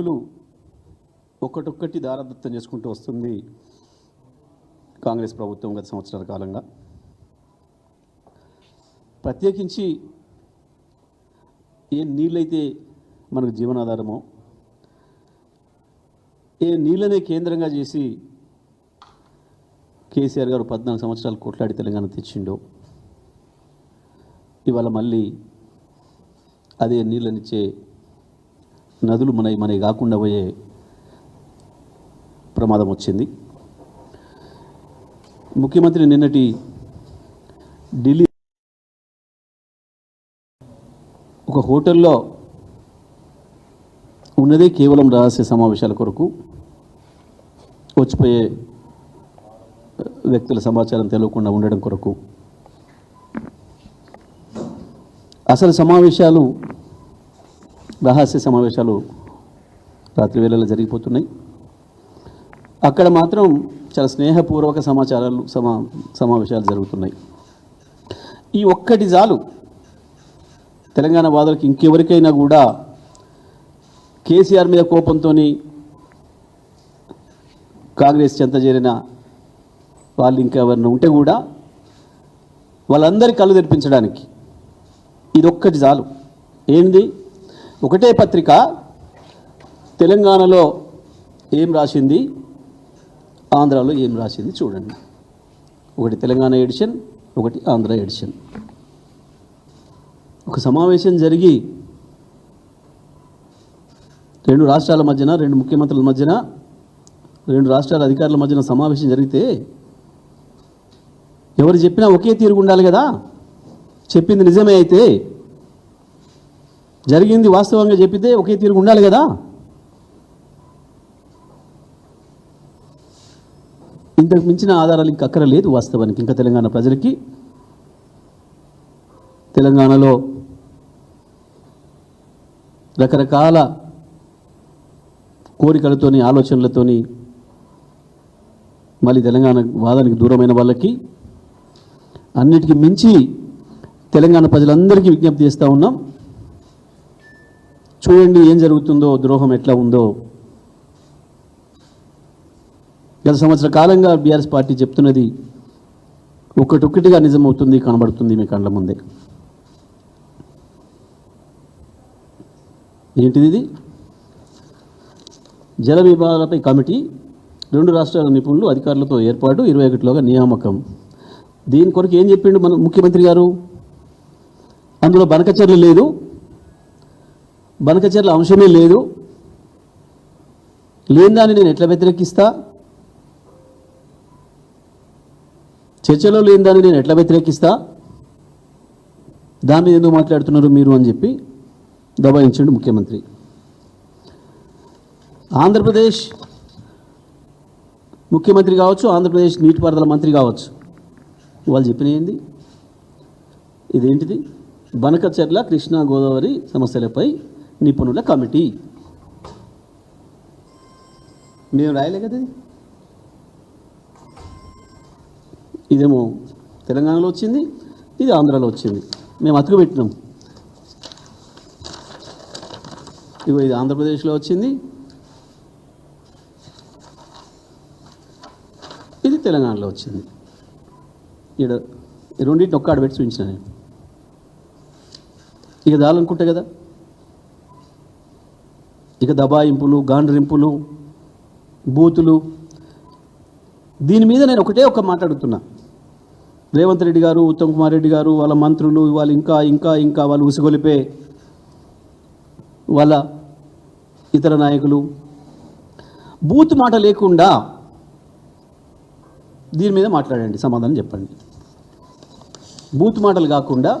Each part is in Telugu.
హక్కులు ఒక్కటొక్కటి దారదత్తం చేసుకుంటూ వస్తుంది కాంగ్రెస్ ప్రభుత్వం గత సంవత్సరాల కాలంగా. ప్రత్యేకించి ఏ నీళ్ళైతే మనకు జీవనాధారమో ఏ నీళ్ళనే కేంద్రంగా చేసి కేసీఆర్ గారు పద్నాలుగు సంవత్సరాలు కొట్లాడి తెలంగాణ తెచ్చిండో ఇవాళ మళ్ళీ అదే నీళ్ళనిచ్చే నదులు మనవి మనవి కాకుండా పోయే ప్రమాదం వచ్చింది. ముఖ్యమంత్రి నిన్నటి ఢిల్లీ ఒక హోటల్లో ఉన్నదే కేవలం రహస్య సమావేశాల కొరకు వచ్చిపోయే వ్యక్తుల సమాచారం తెలియకుండా ఉండడం కొరకు. అసలు సమావేశాలు రహస్య సమావేశాలు రాత్రి వేళలో జరిగిపోతున్నాయి. అక్కడ మాత్రం చాలా స్నేహపూర్వక సమాచారాలు సమా సమావేశాలు జరుగుతున్నాయి. ఈ ఒక్కటి చాలు. తెలంగాణ వాదులకు ఇంకెవరికైనా కూడా కేసీఆర్ మీద కోపంతో కాంగ్రెస్ చెంత చేరిన వాళ్ళు ఇంకెవరైనా ఉంటే కూడా వాళ్ళందరి కళ్ళు తెరిపించడానికి ఇదొక్కటి చాలు. ఏంది? ఒకటే పత్రిక తెలంగాణలో ఏం రాసింది? ఆంధ్రాలో ఏం రాసింది చూడండి. ఒకటి తెలంగాణ ఎడిషన్ ఒకటి ఆంధ్ర ఎడిషన్. ఒక సమావేశం జరిగి రెండు రాష్ట్రాల మధ్యన రెండు ముఖ్యమంత్రుల మధ్యన రెండు రాష్ట్రాల అధికారుల మధ్యన సమావేశం జరిగితే ఎవరు చెప్పినా ఒకే తీరుగు ఉండాలి కదా? చెప్పింది నిజమే అయితే జరిగింది వాస్తవంగా చెప్పితే ఒకే తీరు ఉండాలి కదా? ఇంతకు మించిన ఆధారాలు ఇంక అక్కరలేదు వాస్తవానికి. ఇంకా తెలంగాణ ప్రజలకి తెలంగాణలో రకరకాల కోరికలతోని ఆలోచనలతోని మళ్ళీ తెలంగాణ వాదానికి దూరమైన వాళ్ళకి అన్నిటికీ మించి తెలంగాణ ప్రజలందరికీ విజ్ఞప్తి చేస్తూ ఉన్నాం. చూడండి ఏం జరుగుతుందో ద్రోహం ఎట్లా ఉందో. గత సంవత్సర కాలంగా బీఆర్ఎస్ పార్టీ చెప్తున్నది ఒకటొక్కటిగా నిజమవుతుంది కనబడుతుంది మీ కళ్ళ ముందే. ఏంటిది ఇది జల విభాగాలపై కమిటీ రెండు రాష్ట్రాల నిపుణులు అధికారులతో ఏర్పాటు ఇరవై ఒకటిలోగా నియామకం. దీని కొరకు ఏం చెప్పిండు మన ముఖ్యమంత్రి గారు? అందులో బనకచర్లు లేదు బనకచర్ల అంశమే లేదు. లేని దాన్ని నేను ఎట్లా వ్యతిరేకిస్తా? చర్చలో లేని దాన్ని నేను ఎట్లా వ్యతిరేకిస్తా? దాని మీద ఎందుకు మాట్లాడుతున్నారు మీరు అని చెప్పి దబాయించండి ముఖ్యమంత్రి. ఆంధ్రప్రదేశ్ ముఖ్యమంత్రి కావచ్చు ఆంధ్రప్రదేశ్ నీటిపారుదల మంత్రి కావచ్చు. వాళ్ళు చెప్పిన ఏంది? ఇదేంటిది? బనకచెర్ల కృష్ణా గోదావరి సమస్యలపై నిపుణుల కమిటీ. మేము రాయలే కదా ఇదేమో తెలంగాణలో వచ్చింది ఇది ఆంధ్రాలో వచ్చింది. మేము అతుకు పెట్టినాం. ఇగో ఇది ఆంధ్రప్రదేశ్లో వచ్చింది. ఇది తెలంగాణలో వచ్చింది. ఇక్కడ ఈ రెండింటిని ఒక్క ఆడబెట్టి చూపించిన నేను. ఇక దాలనుకుంటే కదా? ఇక దబాయింపులు గాండ్రింపులు బూతులు. దీని మీద నేను ఒకటే ఒక మాట్లాడుతున్నా. రేవంత్ రెడ్డి గారు ఉత్తమ్ కుమార్ రెడ్డి గారు వాళ్ళ మంత్రులు వాళ్ళు ఇంకా ఇంకా ఇంకా వాళ్ళు ఉసిగొలిపే వాళ్ళ ఇతర నాయకులు. బూత్ మాట లేకుండా దీని మీద మాట్లాడండి సమాధానం చెప్పండి. బూత్ మాటలు కాకుండా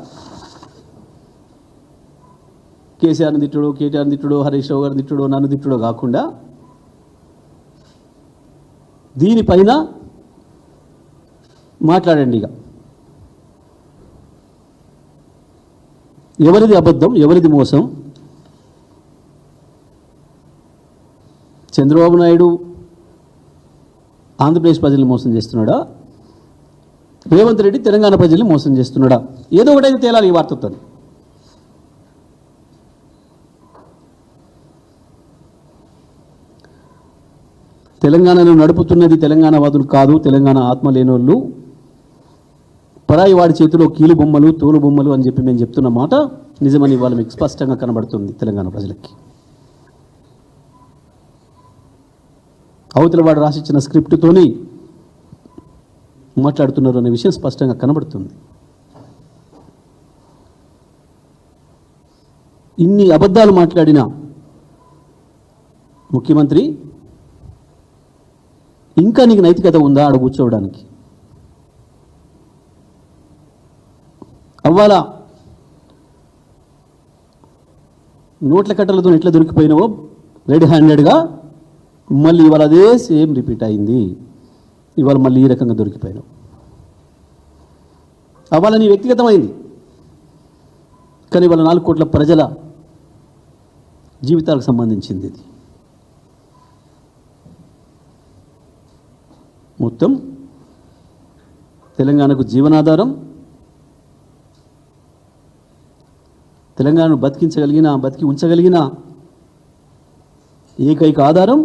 కేసీఆర్ని తిట్టుడు కేటీఆర్ని తిట్టుడు హరీష్ రావు గారిని తిట్టుడు నన్ను తిట్టుడు కాకుండా దీనిపైన మాట్లాడండి ఇక. ఎవరిది అబద్ధం ఎవరిది మోసం? చంద్రబాబు నాయుడు ఆంధ్రప్రదేశ్ ప్రజల్ని మోసం చేస్తున్నాడా? రేవంత్ రెడ్డి తెలంగాణ ప్రజల్ని మోసం చేస్తున్నాడా? ఏదో ఒకటైతే తేలాలి ఈ వార్తతో తెలంగాణను నడుపుతున్నది తెలంగాణ వాదులు కాదు తెలంగాణ ఆత్మ లేనోళ్ళు పరాయి వాడి చేతిలో కీలు బొమ్మలు తోలు బొమ్మలు అని చెప్పి మేము చెప్తున్న మాట నిజమని ఇవాళ మీకు స్పష్టంగా కనబడుతుంది తెలంగాణ ప్రజలకి. అవతల వాడు రాసిచ్చిన స్క్రిప్ట్తోని మాట్లాడుతున్నారు అనే విషయం స్పష్టంగా కనబడుతుంది. ఇన్ని అబద్ధాలు మాట్లాడిన ముఖ్యమంత్రి ఇంకా నీకు నైతికత ఉందా? ఆడ కూర్చోవడానికి. అవ్వాలా? నోట్ల కట్టలతో ఎట్లా దొరికిపోయినావో? రెడ్ హ్యాండెడ్గా మళ్ళీ ఇవాళ అదే సేమ్ రిపీట్ అయింది. ఇవాళ మళ్ళీ ఈ రకంగా దొరికిపోయినావు. అవ్వాల నీ వ్యక్తిగతమైంది. కానీ ఇవాళ నాలుగు కోట్ల ప్రజల జీవితాలకు సంబంధించింది ఇది. మొత్తం తెలంగాణకు జీవనాధారం. తెలంగాణను బతికించగలిగిన బతికి ఉంచగలిగిన ఏకైక ఆధారం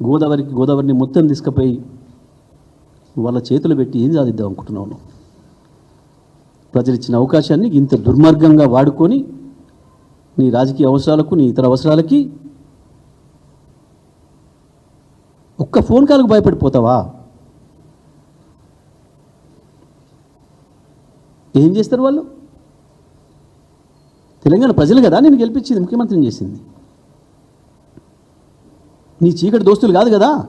గోదావరికి గోదావరిని మొత్తం తీసుకుపోయి వాళ్ళ చేతులు పెట్టి ఏం సాధిద్దాం అనుకుంటున్నాను ప్రజలు ఇచ్చిన అవకాశాన్ని ఇంత దుర్మార్గంగా వాడుకొని నీ రాజకీయ అవసరాలకు నీ ఇతర అవసరాలకి ఒక్క ఫోన్ కాల్కి భయపడిపోతావా? ఏం చేస్తారు వాళ్ళు? తెలంగాణ ప్రజలు కదా నేను గెలిపించింది ముఖ్యమంత్రిని చేసింది. నీ చీకటి దోస్తులు కాదు కదా?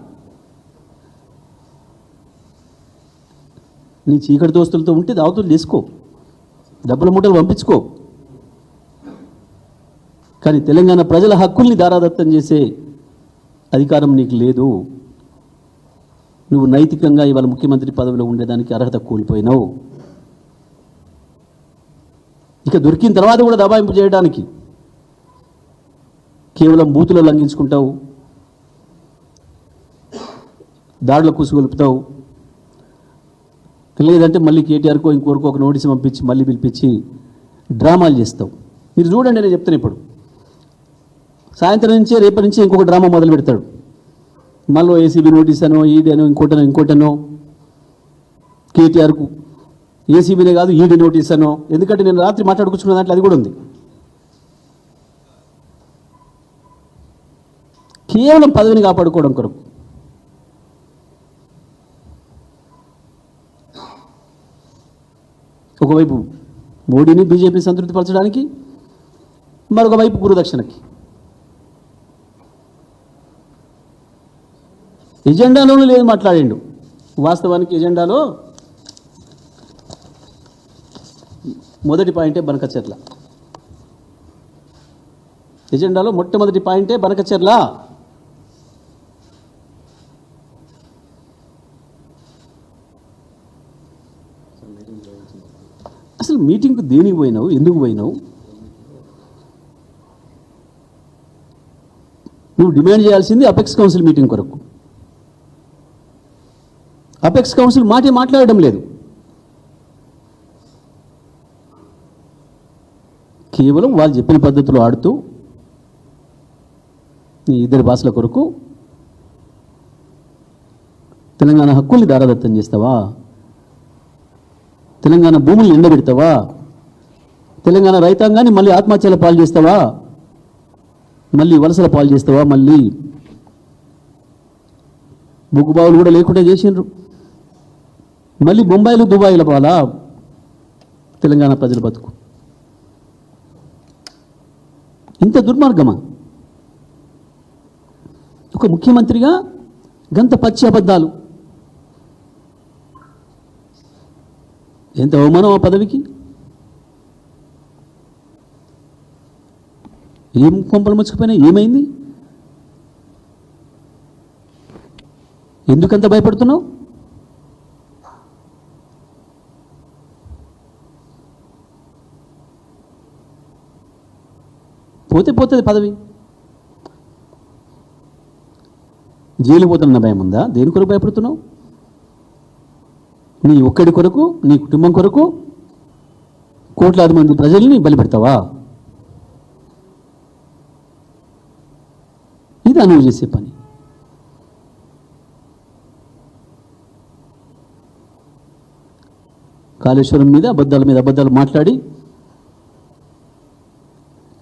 నీ చీకటి దోస్తులతో ఉంటే దావతులు చేసుకో డబ్బుల మూటలు పంపించుకో. కానీ తెలంగాణ ప్రజల హక్కుల్ని దారాదత్తం చేసే అధికారం నీకు లేదు. నువ్వు నైతికంగా ఇవాళ ముఖ్యమంత్రి పదవిలో ఉండేదానికి అర్హత కోల్పోయినావు. ఇక దొరికిన తర్వాత కూడా దబాయింపు చేయడానికి కేవలం బూతులు లంఘించుకుంటావు. దాడుల కూసుగొలుపుతావు. లేదంటే మళ్ళీ కేటీఆర్కో ఇంకోరికో ఒక నోటీస్ పంపించి మళ్ళీ పిలిపించి డ్రామాలు చేస్తావు. మీరు చూడండి నేను చెప్తాను ఇప్పుడు. సాయంత్రం నుంచే రేపటి నుంచి ఇంకొక డ్రామా మొదలు పెడతాడు మళ్ళీ ఏసీబీ నోటీస్ అనో ఈడనో ఇంకోటనో ఇంకోటనో కేటీఆర్కు. ఏసీబీనే కాదు ఈడీ నోటీస్ అనో ఎందుకంటే నేను రాత్రి మాట్లాడుకుంటున్న దాంట్లో అది కూడా ఉంది. కేవలం పదవిని కాపాడుకోవడం కొరకు. ఒకవైపు మోడీని బీజేపీ సంతృప్తిపరచడానికి మరొక వైపు గురుదక్షిణకి. ఎజెండాలోనూ లేదు మాట్లాడిండు. వాస్తవానికి ఎజెండాలో మొదటి పాయింటే బనకచెర్ల. ఎజెండాలో మొట్టమొదటి పాయింటే బనకచెర్ల. అసలు మీటింగ్కు దేనికి పోయినావు? ఎందుకు పోయినావు? నువ్వు డిమాండ్ చేయాల్సింది అపెక్స్ కౌన్సిల్ మీటింగ్ కొరకు. అపెక్స్ కౌన్సిల్ మాటే మాట్లాడడం లేదు. కేవలం వాళ్ళు చెప్పిన పద్ధతిలో ఆడుతూ ఈ ఇద్దరి భాషల కొరకు తెలంగాణ హక్కుల్ని దారాదత్తం చేస్తావా? తెలంగాణ భూముల్ని ఎండబెడతావా? తెలంగాణ రైతాంగాన్ని మళ్ళీ ఆత్మహత్యల పాలు చేస్తావా? మళ్ళీ వలసల పాలు చేస్తావా? మళ్ళీ బొగ్గుబావులు కూడా లేకుండా చేసిండ్రు. మళ్ళీ బొంబాయిలు దుబాయిల పాలా తెలంగాణ ప్రజల బతుకు. ఇంత దుర్మార్గమా? ఒక ముఖ్యమంత్రిగా గంత పచ్చి అబద్ధాలు. ఎంత అవమానం ఆ పదవికి? ఏం కొంపలు ముచ్చుకుపోయినా ఏమైంది? ఎందుకంత భయపడుతున్నావు? పోతే పోతుంది పదవి. జైలు పోతున్న భయం ఉందా? దేని కొరకు భయపడుతున్నావు? నీ ఒక్కడి కొరకు నీ కుటుంబం కొరకు కోట్లాది మంది ప్రజల్ని బలిపెడతావా? ఇది అనువు చేసే పని. కాళేశ్వరం మీద అబద్ధాల మీద అబద్ధాలు మాట్లాడి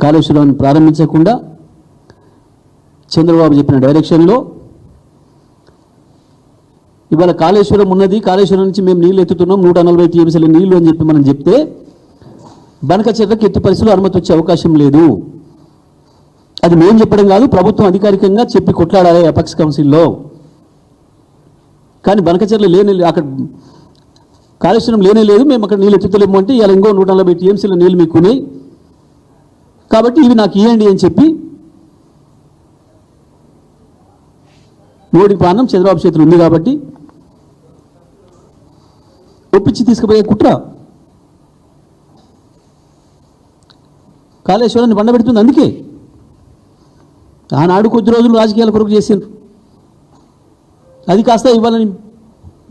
కాళేశ్వరాన్ని ప్రారంభించకుండా చంద్రబాబు చెప్పిన డైరెక్షన్లో ఇవాళ కాళేశ్వరం ఉన్నది కాళేశ్వరం నుంచి మేము నీళ్ళు ఎత్తుతున్నాం నూట నలభై టీఎంసీల నీళ్ళు అని చెప్పి మనం చెప్తే బనక చెట్లకు ఎత్తు పరిస్థితులు అనుమతి వచ్చే అవకాశం లేదు. అది మేము చెప్పడం కాదు ప్రభుత్వం అధికారికంగా చెప్పి కొట్లాడాలి అపక్ష కౌన్సిల్లో. కానీ బనకచెర్ల లేని అక్కడ కాళేశ్వరం లేనే లేదు మేము అక్కడ నీళ్ళు ఎత్తుతలేము అంటే ఇలా ఇంకో నూట నలభై టీఎంసీల నీళ్ళు మీకు ఉన్నాయి కాబట్టి ఇవి నాకు ఇవ్వండి అని చెప్పి మోడీ పానం చంద్రబాబు చేతులు ఉంది కాబట్టి ఒప్పించి తీసుకుపోయే కుట్ర. కాళేశ్వరాన్ని బండబెడుతుంది అందుకే. ఆనాడు కొద్ది రోజులు రాజకీయాల కొరకు చేసిండ్రు. అది కాస్త ఇవ్వాలని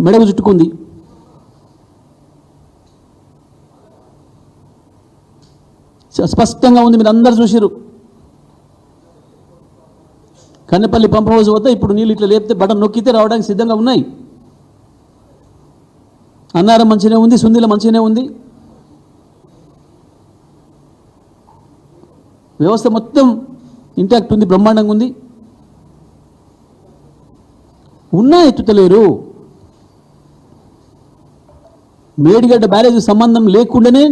మెడకు చుట్టుకుంది. స్పష్టంగా ఉంది మీరు అందరు చూసిరు కన్నెపల్లి పంప్ హౌస్ వద్ద ఇప్పుడు నీళ్ళు ఇట్లా లేపితే బటన్ నొక్కితే రావడానికి సిద్ధంగా ఉన్నాయి. అన్నారం మంచిగానే ఉంది సుందిల మంచిగానే ఉంది. వ్యవస్థ మొత్తం ఇంటాక్ట్ ఉంది బ్రహ్మాండంగా ఉంది. ఉన్నా ఎత్తుతలేరు. మేడిగడ్డ బ్యారేజ్ సంబంధం లేకుండానే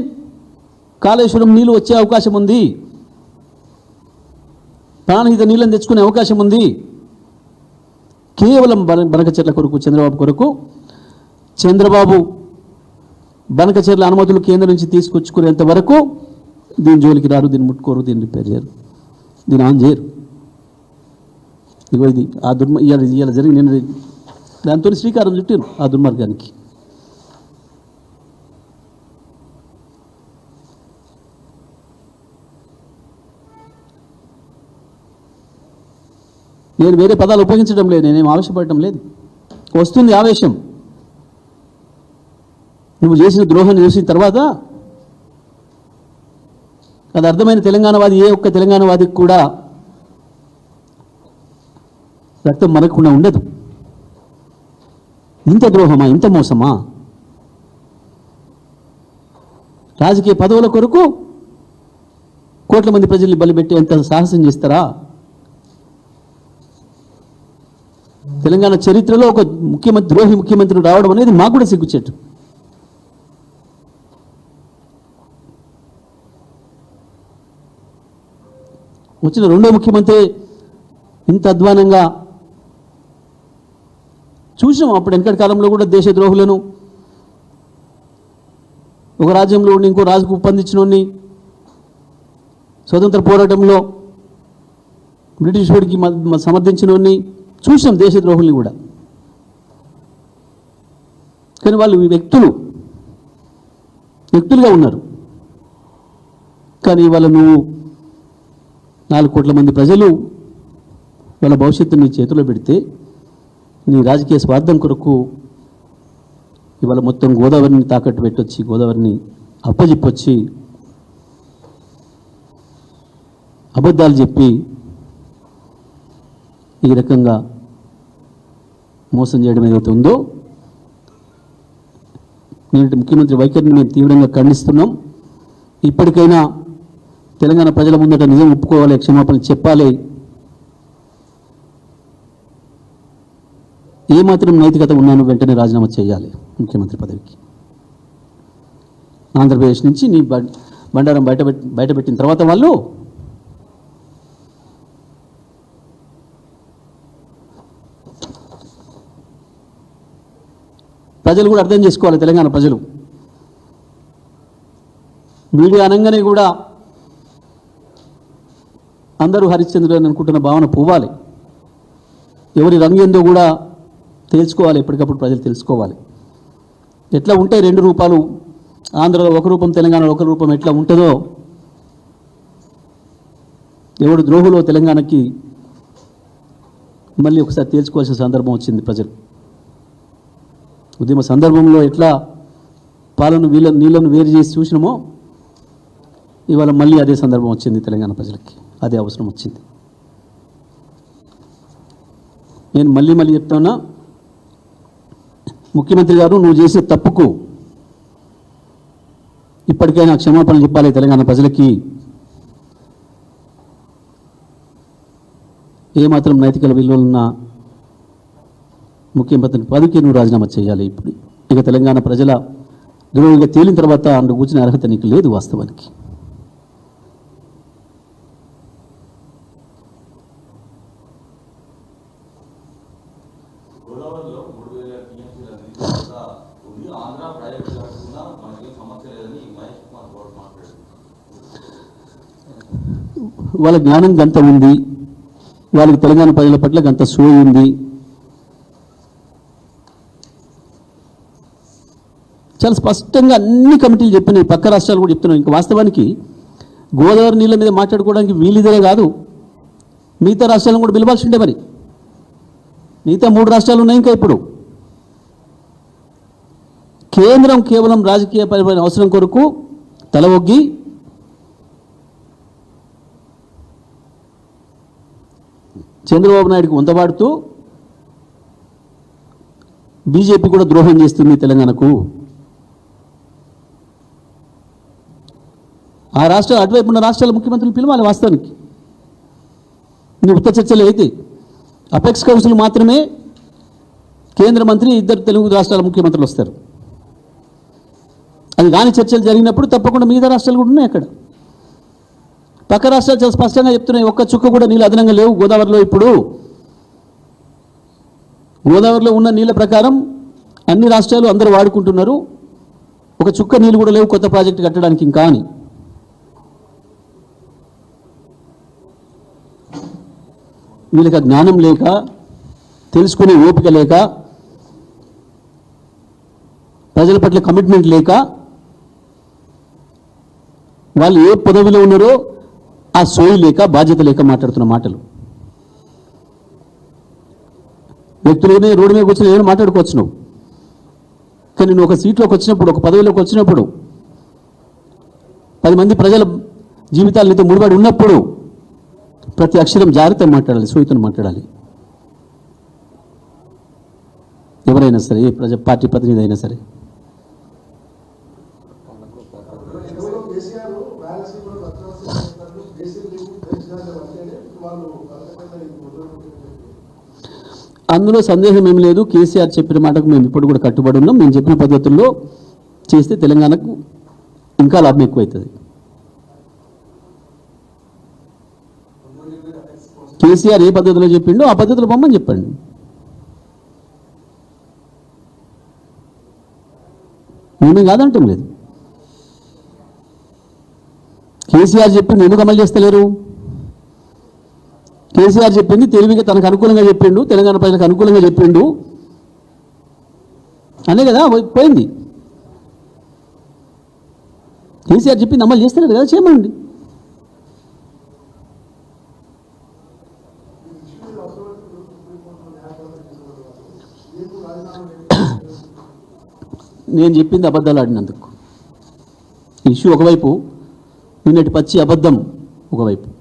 కాళేశ్వరం నీళ్ళు వచ్చే అవకాశం ఉంది. ప్రాణహిత నీళ్ళని తెచ్చుకునే అవకాశం ఉంది. కేవలం బన బనకచెర్ల కొరకు చంద్రబాబు కొరకు. చంద్రబాబు బనకచెర్ల అనుమతులు కేంద్రం నుంచి తీసుకొచ్చుకునేంత వరకు దీని జోలికి రారు దీన్ని ముట్టుకోరు దీన్ని రిపేర్ చేయరు దీన్ని ఆన్ చేయరు. ఇగో ఇది ఆ దుర్మ ఇవాళ ఇవాళ జరిగి నేను దాంతో శ్రీకారం చుట్టాను ఆ దుర్మార్గానికి. నేను వేరే పదాలు ఉపయోగించడం లేదు నేనేం ఆవేశపడటం లేదు. వస్తుంది ఆవేశం. నువ్వు చేసిన ద్రోహం చూసిన తర్వాత అది అర్థమైన తెలంగాణవాది ఏ ఒక్క తెలంగాణవాదికి కూడా రక్తం మరగకుండా ఉండదు. ఇంత ద్రోహమా? ఇంత మోసమా? రాజకీయ పదవుల కొరకు కోట్ల మంది ప్రజల్ని బలిపెట్టి అంత సాహసం చేస్తారా? తెలంగాణ చరిత్రలో ఒక ముఖ్యమంత్రి ద్రోహి ముఖ్యమంత్రి రావడం అనేది మాకు కూడా సిగ్గుచేటు. వచ్చిన రెండో ముఖ్యమంత్రి ఇంత అధ్వానంగా చూసాం అప్పుడు వెనకటి కాలంలో కూడా దేశ ద్రోహులను. ఒక రాజ్యంలో ఉండి ఇంకో రాజుకు ఒప్పందించినోడిని స్వతంత్ర పోరాటంలో బ్రిటిష్ వాడికి సమర్థించినోడిని చూసాం దేశద్రోహుల్ని కూడా. కానీ వాళ్ళు వ్యక్తులు వ్యక్తులుగా ఉన్నారు. కానీ వాళ్ళ నువ్వు నాలుగు కోట్ల మంది ప్రజలు వాళ్ళ భవిష్యత్తు నీ చేతిలో పెడితే నీ రాజకీయ స్వార్థం కొరకు ఇవాళ మొత్తం గోదావరిని తాకట్టు పెట్టొచ్చి గోదావరిని అప్పజెప్పొచ్చి అబద్ధాలు చెప్పి ఈ రకంగా మోసం చేయడం ఏదైతే ఉందో నేను ముఖ్యమంత్రి వైఖరిని మేము తీవ్రంగా ఖండిస్తున్నాం. ఇప్పటికైనా తెలంగాణ ప్రజల ముందట నిజం ఒప్పుకోవాలి క్షమాపణ చెప్పాలి. ఏమాత్రం నైతికత ఉన్నాను వెంటనే రాజీనామా చేయాలి ముఖ్యమంత్రి పదవికి. ఆంధ్రప్రదేశ్ నుంచి నీ బండారం బయట బయటపెట్టిన తర్వాత వాళ్ళు ప్రజలు కూడా అర్థం చేసుకోవాలి తెలంగాణ ప్రజలు. మీడియా అనగానే కూడా అందరూ హరిశ్చంద్రుడు అని అనుకుంటున్న భావన పోవాలి. ఎవరి రంగు ఏందో కూడా తెలుసుకోవాలి ఎప్పటికప్పుడు ప్రజలు తెలుసుకోవాలి. ఎట్లా ఉంటాయి రెండు రూపాలు ఆంధ్రలో ఒక రూపం తెలంగాణలో ఒక రూపం ఎట్లా ఉంటుందో ఎవడు ద్రోహులో తెలంగాణకి మళ్ళీ ఒకసారి తేల్చుకోవాల్సిన సందర్భం వచ్చింది ప్రజలు. ఉద్యమ సందర్భంలో ఎట్లా పాలను వీళ్ళను నీళ్ళను వేరు చేసి చూసినామో ఇవాళ మళ్ళీ అదే సందర్భం వచ్చింది తెలంగాణ ప్రజలకి. అదే అవసరం వచ్చింది. నేను మళ్ళీ మళ్ళీ చెప్తున్నా ముఖ్యమంత్రి గారు నువ్వు చేసే తప్పుకు ఇప్పటికైనా క్షమాపణలు చెప్పాలి తెలంగాణ ప్రజలకి. ఏమాత్రం నైతిక విలువలున్నా ముఖ్యమంత్రి పదవికి నువ్వు రాజీనామా చేయాలి ఇప్పుడు. ఇక తెలంగాణ ప్రజల ద్రోహిగా తేలిన తర్వాత అందుకు కూర్చునే అర్హత నీకు లేదు వాస్తవానికి. వాళ్ళ జ్ఞానం గంత ఉంది. వాళ్ళకి తెలంగాణ ప్రజల పట్ల గంత సోయి ఉంది. చాలా స్పష్టంగా అన్ని కమిటీలు చెప్పినాయి పక్క రాష్ట్రాలు కూడా చెప్తున్నాయి. ఇంకా వాస్తవానికి గోదావరి నీళ్ళ మీద మాట్లాడుకోవడానికి వీలిదే కాదు. మిగతా రాష్ట్రాలను కూడా పిలవాల్సి ఉండే మరి. మిగతా మూడు రాష్ట్రాలు ఉన్నాయి ఇంకా ఇప్పుడు. కేంద్రం కేవలం రాజకీయ పరిపాలన అవసరం కొరకు తల ఒగ్గి చంద్రబాబు నాయుడుకి వంతబాడుతూ బీజేపీ కూడా ద్రోహం చేస్తుంది తెలంగాణకు. ఆ రాష్ట్రాలు అటువైపు ఉన్న రాష్ట్రాల ముఖ్యమంత్రులు పిలవాలి వాస్తవానికి. నీ ఉత్త చర్చలు అయితే అపెక్స్ కౌన్సిల్ మాత్రమే కేంద్ర మంత్రి ఇద్దరు తెలుగు రాష్ట్రాల ముఖ్యమంత్రులు వస్తారు. అది కాని చర్చలు జరిగినప్పుడు తప్పకుండా మిగతా రాష్ట్రాలు కూడా ఉన్నాయి అక్కడ. పక్క రాష్ట్రాలు చాలా స్పష్టంగా చెప్తున్నాయి. ఒక్క చుక్క కూడా నీళ్ళు అదనంగా లేవు. గోదావరిలో ఇప్పుడు గోదావరిలో ఉన్న నీళ్ళ ప్రకారం అన్ని రాష్ట్రాలు అందరూ వాడుకుంటున్నారు. ఒక చుక్క నీళ్ళు కూడా లేవు కొత్త ప్రాజెక్టు కట్టడానికి ఇంకా అని వీళ్ళకి జ్ఞానం లేక తెలుసుకునే ఓపిక లేక ప్రజల పట్ల కమిట్మెంట్ లేక వాళ్ళు ఏ పదవిలో ఉన్నారో ఆ సోయి లేక బాధ్యత లేక మాట్లాడుతున్న మాటలు. వ్యక్తులనే రోడ్డు మీద కూర్చొని ఏమైనా మాట్లాడుకోవచ్చు నువ్వు. కానీ నువ్వు ఒక సీట్లోకి వచ్చినప్పుడు ఒక పదవిలోకి వచ్చినప్పుడు పది మంది ప్రజల జీవితాలు నీతో ముడిపడి ఉన్నప్పుడు ప్రతి అక్షరం జాగ్రత్త మాట్లాడాలి సూయితను మాట్లాడాలి. ఎవరైనా సరే ఏ ప్రజా పార్టీ ప్రతినిధి అయినా సరే. అందులో సందేహం ఏం లేదు. కేసీఆర్ చెప్పిన మాటకు మేము ఇప్పుడు కూడా కట్టుబడి ఉన్నాం. మేము చెప్పిన పద్ధతుల్లో చేస్తే తెలంగాణకు ఇంకా లాభం ఎక్కువవుతుంది కేసీఆర్ ఏ పద్ధతిలో చెప్పిండో ఆ పద్ధతిలో పొమ్మని చెప్పండి. మేమే కాదంటాం లేదు. కేసీఆర్ చెప్పింది ఎందుకు అమలు చేస్తలేరు? కేసీఆర్ చెప్పింది తెలివిగా తనకు అనుకూలంగా చెప్పిండు తెలంగాణ ప్రజలకు అనుకూలంగా చెప్పిండు. అనే కదా పోయి- పోయింది. కేసీఆర్ చెప్పింది అమలు చేస్తలేదు కదా చేయమండి. నేను చెప్పింది అబద్ధాలు ఆడినందుకు. ఇష్యూ ఒకవైపు నిన్నటి పచ్చి అబద్ధం ఒకవైపు.